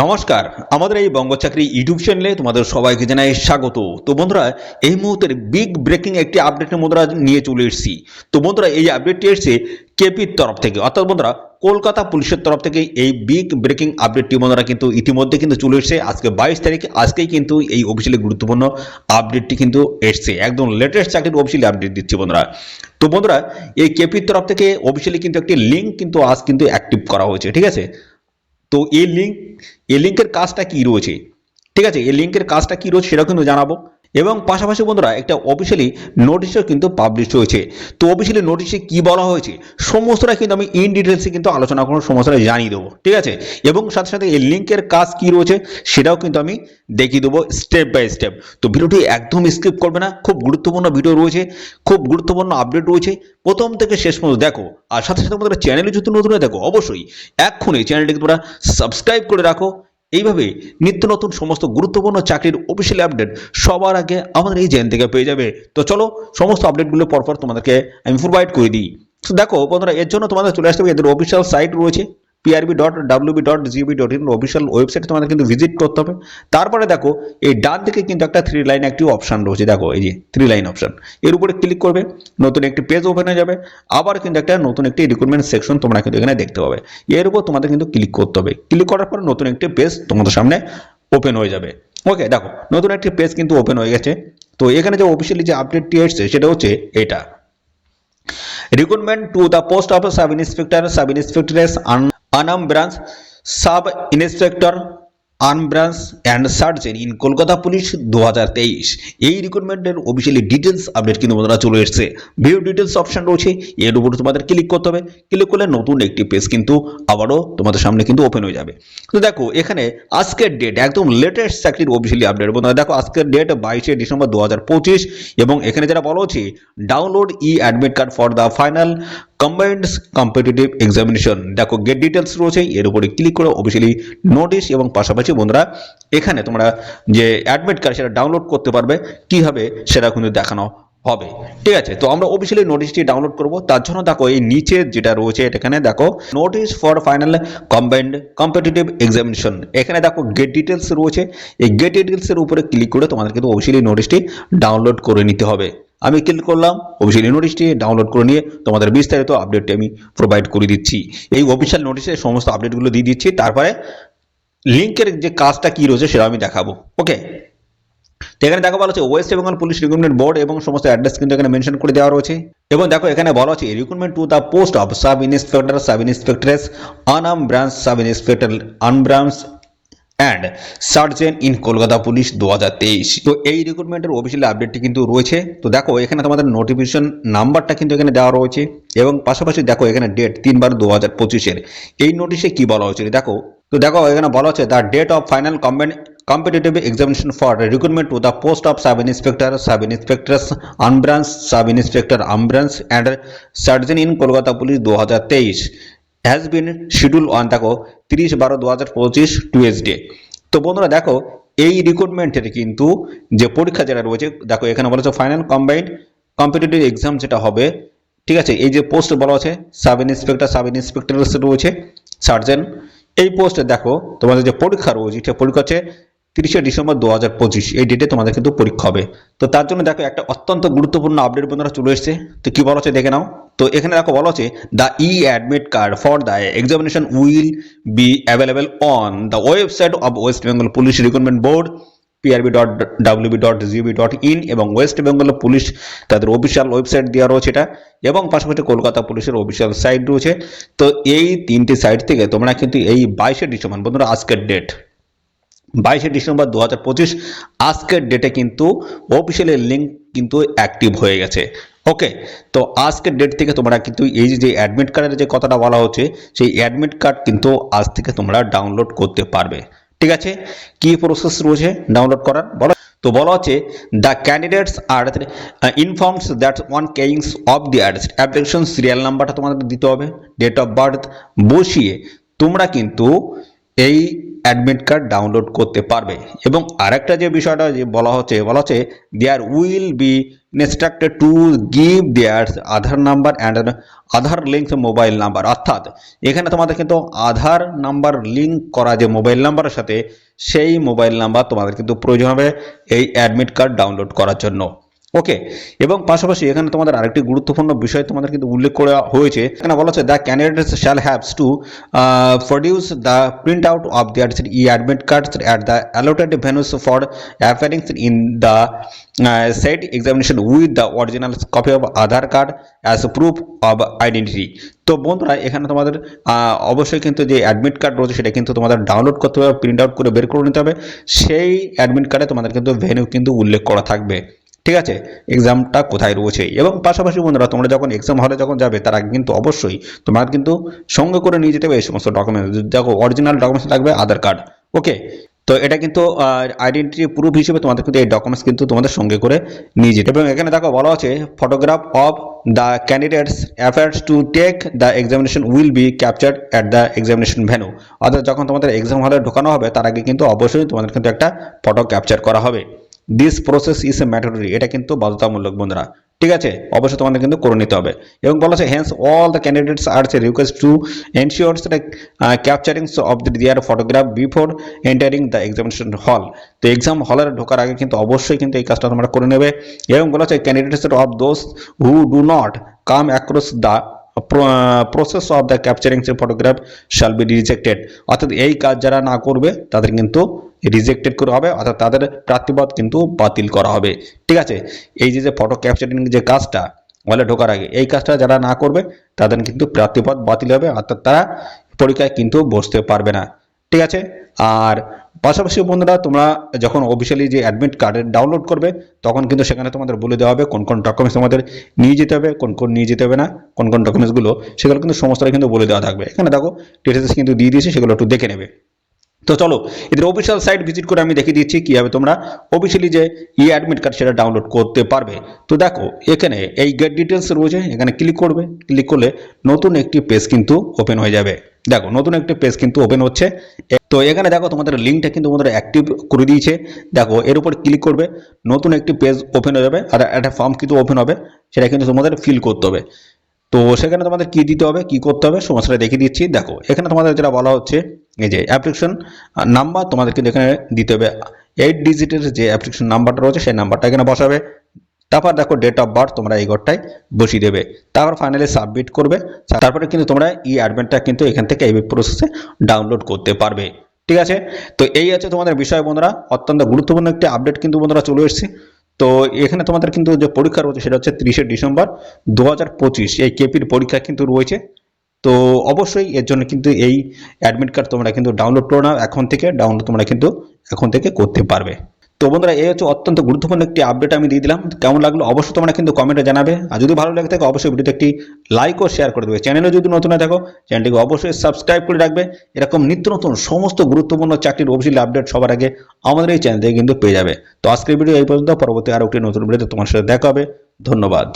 নমস্কার, আমাদের এই বঙ্গ চাকরি ইউটিউব চ্যানেলে তোমাদের সবাইকে জানাই স্বাগত। তো বন্ধুরা, এই মুহূর্তের বিগ ব্রেকিং একটি আপডেটের বন্ধুরা নিয়ে চলে এসেছি। তো বন্ধুরা, এই আপডেটটি এসেছে কেপির তরফ থেকে। অর্থাৎ বন্ধুরা, কলকাতা পুলিশের তরফ থেকে এই বিগ ব্রেকিং আপডেটটি বন্ধুরা কিন্তু ইতিমধ্যে কিন্তু চলে এসেছে। আজকে বাইশ তারিখে, আজকেই কিন্তু এই অফিসিয়ালি গুরুত্বপূর্ণ আপডেটটি কিন্তু এসছে। একদম লেটেস্ট চাকরির অফিসিয়ালি আপডেট দিচ্ছি বন্ধুরা। তো বন্ধুরা, এই কেপির তরফ থেকে অফিসিয়ালি কিন্তু একটি লিঙ্ক কিন্তু আজ কিন্তু অ্যাক্টিভ করা হয়েছে, ঠিক আছে? তো এই লিঙ্ক এই লিঙ্কের কাজটা কি রয়েছে? ঠিক আছে, এই লিঙ্কের কাজটা কি রয়েছে সেটা কিন্তু জানাব। এবং পাশাপাশি বন্ধুরা একটা অফিসিয়ালি নোটিশও কিন্তু পাবলিশ হয়েছে। তো অফিসিয়ালি নোটিশে কি বলা হয়েছে? সমস্তটা কিন্তু আমি ইন ডিটেলসে কিন্তু আলোচনা করে সমস্তটা জানিয়ে দেবো, ঠিক আছে? এবং সাথে সাথে এই লিঙ্কের কাজ কি রয়েছে সেটাও কিন্তু আমি দেখিয়ে দেবো স্টেপ বাই স্টেপ তো ভিডিওটি একদম স্কিপ করবে না, খুব গুরুত্বপূর্ণ ভিডিও রয়েছে, খুব গুরুত্বপূর্ণ আপডেট রয়েছে। প্রথম থেকে শেষ পর্যন্ত দেখো, আর সাথে সাথে আমাদের চ্যানেলে যদি নতুন দেখো অবশ্যই এক্ষুনি চ্যানেলটিকে তোমরা সাবস্ক্রাইব করে রাখো এইভাবে নিত্য নতুন সমস্ত গুরুত্বপূর্ণ চাকরির অফিসিয়াল আপডেট সবার আগে আমাদের এই চ্যানেল থেকে পেয়ে যাবে। তো চলো সমস্ত আপডেটগুলো পরপর তোমাদেরকে আমি প্রোভাইড করে দিই। তো দেখো বন্ধুরা, এর জন্য তোমাদের চলে আসতে হবে, এদের অফিসিয়াল সাইট রয়েছে। PRB dot WB dot GB dot in official website তোমাদের কিন্তু ভিজিট করতে হবে। তারপরে দেখো, এই ডান দিকে কিন্তু একটা থ্রি লাইন একটি অপশন রয়েছে। দেখো, এই যে থ্রি লাইন অপশন এর উপরে ক্লিক করবে, নতুন একটি পেজ ওপেন হয়ে যাবে। আবার কিন্তু একটা নতুন একটি রিক্রুটমেন্ট সেকশন তোমরা কিন্তু এখানে দেখতে পাবে। এর উপর তোমাদের কিন্তু ক্লিক করতে হবে। ক্লিক করার পর নতুন একটি পেজ তোমাদের সামনে ওপেন হয়ে যাবে। ওকে দেখো, নতুন একটি পেজ কিন্তু ওপেন হয়ে গেছে। তো এখানে যে অফিসিয়ালি যে আপডেটটি এসছে, সেটা হচ্ছে এটা। recruitment to the post of sub inspector sub inspectress un- unarmed sub inspector unbranch and sergeant in Kolkata police দু এই রিক্রুটমেন্টের অফিসিয়ালি ডিটেলস আপডেট কিন্তু বন্ধুরা চলে এসেছে। ভিউ ডিটেলস অপশন রয়েছে, এর উপর তোমাদের ক্লিক করতে হবে। ক্লিক করলে নতুন একটি পেজ কিন্তু আবারও তোমাদের সামনে কিন্তু ওপেন হয়ে যাবে। তো দেখো, এখানে আজকের ডেট একদম লেটেস্ট চাকরির অফিসিয়ালি আপডেট বন্ধুরা দেখো, আজকের ডেট বাইশে ডিসেম্বর দু হাজার পঁচিশ এবং এখানে যেটা বলা হচ্ছে download e admit card for the final combined competitive examination দেখো গেট ডিটেলস রয়েছে, এর উপরে ক্লিক করে অফিসিয়ালি নোটিশ এবং পাশাপাশি বন্ধুরা, এখানে তোমরা যে অ্যাডমিট কার্ড সেটা ডাউনলোড করতে পারবে। কীভাবে? সেটা কিন্তু দেখানো হবে। ঠিক আছে, তো আমরা অফিসিয়ালি নোটিশটি ডাউনলোড করব। তার জন্য দেখো, এই নিচে যেটা রয়েছে এখানে দেখো notice for final combined competitive examination এখানে দেখো গেট ডিটেলস রয়েছে। এই গেট ডিটেলসের উপরে ক্লিক করে তোমাদের কিন্তু অফিসিয়ালি নোটিশটি ডাউনলোড করে নিতে হবে। আমি ক্লিক করলাম অফিসিয়ালি নোটিশটি ডাউনলোড করে নিয়ে তোমাদের বিস্তারিত আপডেটটি আমি প্রোভাইড করে দিচ্ছি। এই অফিসিয়াল নোটিশে সমস্ত আপডেটগুলো দিয়ে দিচ্ছি, তারপরে লিঙ্কের যে কাজটা কী রয়েছে সেটা আমি দেখাবো। ওকে তো এখানে দেখো বলা হচ্ছে West Bengal police recruitment board এবং সমস্ত অ্যাড্রেস কিন্তু এখানে মেনশন করে দেওয়া রয়েছে। এবং দেখো এখানে বলা হচ্ছে recruitment to the post of sub inspector sub inspectress Anam branch sub inspector unbranch and sergeant in Kolkata police দু তো এই রিক্রুটমেন্টের অফিসিয়াল আপডেটটি কিন্তু রয়েছে। তো দেখো, এখানে তোমাদের নোটিফিকেশন নাম্বারটা কিন্তু এখানে দেওয়া রয়েছে এবং পাশাপাশি দেখো, এখানে ডেট তিন বার দু হাজার পঁচিশের। এই নোটিশে কি বলা হয়েছে দেখো, তো দেখো, এখানে বলা হচ্ছে the date of final combined competitive examination for recruitment to the post of sub inspector sub inspectors unbranch sub inspector unbranch and surgeon in kolkata police 2023 has been schedule on দেখো, তিরিশ বারো দু হাজার পঁচিশ টুয়েসডে তো বন্ধুরা, দেখো, এই রিক্রুটমেন্টের কিন্তু যে পরীক্ষা যেটা রয়েছে, দেখো, এখানে বলা হচ্ছে ফাইনাল কম্বাইন্ড কম্পিটিটিভ এক্সাম যেটা হবে, ঠিক আছে, এই যে পোস্ট বলা আছে সাব ইন্সপেক্টর সাব ইন্সপেক্টর রয়েছে সার্জেন এই পোস্টে দেখো, তোমাদের যে পরীক্ষা রয়েছে পরীক্ষা হচ্ছে তিরিশে ডিসেম্বর দু হাজার পঁচিশ, এই ডেটে তোমাদের কিন্তু পরীক্ষা হবে। তো তার জন্য দেখো একটা অত্যন্ত গুরুত্বপূর্ণ আপডেট বন্ধুরা চলে এসেছে। তো কি বলা হচ্ছে দেখে নাও। তো এখানে দেখো বলা হচ্ছে the e admit card for the examination will be available on the website of West Bengal police recruitment board PRB dot WB dot GB dot in এবং ওয়েস্ট বেঙ্গল পুলিশ তাদের অফিসিয়াল ওয়েবসাইট দেওয়া রয়েছে এটা এবং পাশাপাশি কলকাতা পুলিশের অফিসিয়াল সাইট রয়েছে। তো এই তিনটি সাইট থেকে তোমরা কিন্তু এই বাইশে ডিসেম্বর বন্ধুরা আজকের ডেট বাইশে ডিসেম্বর দু হাজার পঁচিশ। আজকের ডেটে কিন্তু অফিসিয়ালি লিঙ্ক কিন্তু অ্যাক্টিভ হয়ে গেছে। ওকে তো আজকের ডেট থেকে তোমরা কিন্তু এই যে অ্যাডমিট কার্ডের যে কথাটা বলা হচ্ছে, সেই অ্যাডমিট কার্ড কিন্তু আজ থেকে তোমরা ডাউনলোড করতে পারবে। ঠিক আছে? কি প্রসেস রয়েছে ডাউনলোড করার? বলো। তো বলা হচ্ছে the candidates are informs that one kings of the application serial নাম্বারটা তোমাদের দিতে হবে ডেট অফ বার্থ বসিয়ে তোমরা কিন্তু এই অ্যাডমিট কার্ড ডাউনলোড করতে পারবে। এবং আরেকটা যে বিষয়টা যে বলা হচ্ছে বলা হচ্ছে there will be instructed to give their Aadhaar number and Aadhaar link mobile number অর্থাৎ, এখানে তোমাদের কিন্তু আধার নাম্বার লিঙ্ক করা যে মোবাইল নাম্বারের সাথে, সেই মোবাইল নাম্বার তোমাদের কিন্তু প্রয়োজন হবে এই অ্যাডমিট কার্ড ডাউনলোড করার জন্য। ওকে এবং পাশাপাশি এখানে তোমাদের আরেকটি গুরুত্বপূর্ণ বিষয় তোমাদের কিন্তু উল্লেখ করা হয়েছে। এখানে বলা হচ্ছে the candidates shall haves to produce the print out of their e admit cards at the allotted venues for appearings in the SET examination with the original copy of Aadhaar card as proof of identity তো বন্ধুরা, এখানে তোমাদের অবশ্যই কিন্তু যে admit card রয়েছে সেটা কিন্তু তোমাদের ডাউনলোড করতে হবে প্রিন্ট আউট করে বের করে নিতে হবে। সেই অ্যাডমিট কার্ডে তোমাদের কিন্তু ভেন্যু কিন্তু উল্লেখ করা থাকবে। ঠিক আছে? এক্সামটা কোথায় রয়েছে? এবং পাশাপাশি বন্ধুরা, তোমরা যখন এক্সাম হলে যখন যাবে, তার আগে কিন্তু অবশ্যই তোমার কিন্তু সঙ্গে করে নিয়ে যেতে হবে এই সমস্ত ডকুমেন্টস দেখো অরিজিনাল ডকুমেন্টস লাগবে আধার কার্ড ওকে তো এটা কিন্তু আইডেন্টিটি প্রুফ হিসেবে তোমাদের কিন্তু এই ডকুমেন্টস কিন্তু তোমাদের সঙ্গে করে নিয়ে যেতে এবং এখানে দেখো, বলা আছে photograph of the candidates affairs to take the examination will be captured at the examination venue অর্থাৎ যখন তোমাদের এক্সাম হলে ঢোকানো হবে, তার আগে কিন্তু অবশ্যই তোমাদের কিন্তু একটা ফটো ক্যাপচার করা হবে। This process is a mandatory এটা কিন্তু বাধ্যতামূলক, বন্ধুরা। ঠিক আছে? অবশ্যই তোমাদের কিন্তু করে নিতে হবে। এবং বলা আছে hence all the candidates are so request to ensure capturing of the their photograph before entering the examination hall তো এক্সাম হলের ঢোকার আগে কিন্তু অবশ্যই কিন্তু এই কাজটা তোমরা করে নেবে। এবং বলা আছে candidates of those who do not come across the process of the capturing the photograph shall be rejected অর্থাৎ এই কাজ যারা না করবে, তাদের কিন্তু রিজেক্টেড করা হবে, অর্থাৎ তাদের প্রার্থীপদ কিন্তু বাতিল করা হবে। ঠিক আছে? এই যে যে ফটো ক্যাপচারিং যে কাজটা হলে ঢোকার আগে, এই কাজটা যারা না করবে, তাদের কিন্তু প্রার্থীপদ বাতিল হবে, অর্থাৎ তারা পরীক্ষায় কিন্তু বসতে পারবে না। ঠিক আছে? আর পাশাপাশি বন্ধুরা, তোমরা যখন অফিসিয়ালি যে অ্যাডমিট কার্ড ডাউনলোড করবে, তখন কিন্তু সেখানে তোমাদের বলে দেওয়া হবে কোন কোন ডকুমেন্টস তোমাদের নিয়ে যেতে হবে, কোন কোন নিয়ে যেতে হবে না, কোন কোন ডকুমেন্টসগুলো সেগুলো কিন্তু সমস্তটা কিন্তু বলে দেওয়া থাকবে। এখানে দেখো ডিটেলস কিন্তু দিয়ে দিয়েছি, সেগুলো একটু দেখে নেবে। তো চলো, এদের অফিসিয়াল সাইট ভিজিট করে আমি দেখিয়ে দিচ্ছি কীভাবে তোমরা অফিসিয়ালি যে ই অ্যাডমিট কার্ড সেটা ডাউনলোড করতে পারবে। তো দেখো, এখানে এই গেট ডিটেলস রয়েছে, এখানে ক্লিক করবে ক্লিক করলে নতুন একটি পেজ কিন্তু ওপেন হয়ে যাবে। দেখো, নতুন একটি পেজ কিন্তু ওপেন হচ্ছে। তো এখানে দেখো, তোমাদের লিঙ্কটা কিন্তু তোমাদের অ্যাক্টিভ করে দিয়েছে। দেখো, এর উপর ক্লিক করবে, নতুন একটি পেজ ওপেন হয়ে যাবে, আর একটা ফর্ম কিন্তু ওপেন হবে, সেটা কিন্তু তোমাদের ফিল করতে হবে। তো সেখানে তোমাদের কি দিতে হবে, কি করতে হবে সমস্যাটা দেখিয়ে দিচ্ছি। দেখো, এখানে তোমাদের যেটা বলা হচ্ছে এই যে অ্যাপ্লিকেশন নাম্বার তোমাদের কিন্তু এখানে দিতে হবে এইট ডিজিটের যে অ্যাপ্লিকেশন নাম্বারটা রয়েছে, সেই নাম্বারটা এখানে বসাবে। তারপর দেখো ডেট অফ বার্থ তোমরা এই ঘরটায় বসিয়ে দেবে। তারপর ফাইনালি সাবমিট করবে। তারপরে কিন্তু তোমরা ই অ্যাডমিটটা কিন্তু এখান থেকে এই প্রসেসে ডাউনলোড করতে পারবে। ঠিক আছে? তো এই আছে তোমাদের বিষয় বন্ধুরা। অত্যন্ত গুরুত্বপূর্ণ একটি আপডেট কিন্তু বন্ধুরা চলে এসেছে। তো এখানে তোমাদের কিন্তু যে পরীক্ষা রয়েছে, সেটা হচ্ছে তিরিশে ডিসেম্বর দু হাজার পঁচিশ। এই কেপির পরীক্ষা কিন্তু রয়েছে। তো অবশ্যই এর জন্য কিন্তু এই অ্যাডমিট কার্ড তোমরা কিন্তু ডাউনলোড করো না, এখন থেকে ডাউনলোড তোমরা কিন্তু এখন থেকে করতে পারবে। তো বন্ধুরা, এই হচ্ছে অত্যন্ত গুরুত্বপূর্ণ একটি আপডেট আমি দিয়ে দিলাম। কেমন লাগল অবশ্যই তোমরা কিন্তু কমেন্টে জানাবে। আর যদি ভালো লাগে থাকে, অবশ্যই ভিডিওতে একটি লাইক ও শেয়ার করে দেবে। চ্যানেলে যদি নতুন হয়ে থাকো চ্যানেলটিকে অবশ্যই সাবস্ক্রাইব করে রাখবে। এরকম নিত্য নতুন সমস্ত গুরুত্বপূর্ণ চাকরির অফিসিয়াল আপডেট সবার আগে আমাদের এই চ্যানেল থেকে কিন্তু পেয়ে যাবে। তো আজকের ভিডিও এই পর্যন্ত। পরবর্তী আরও একটি নতুন ভিডিওতে তোমার সাথে দেখা হবে। ধন্যবাদ।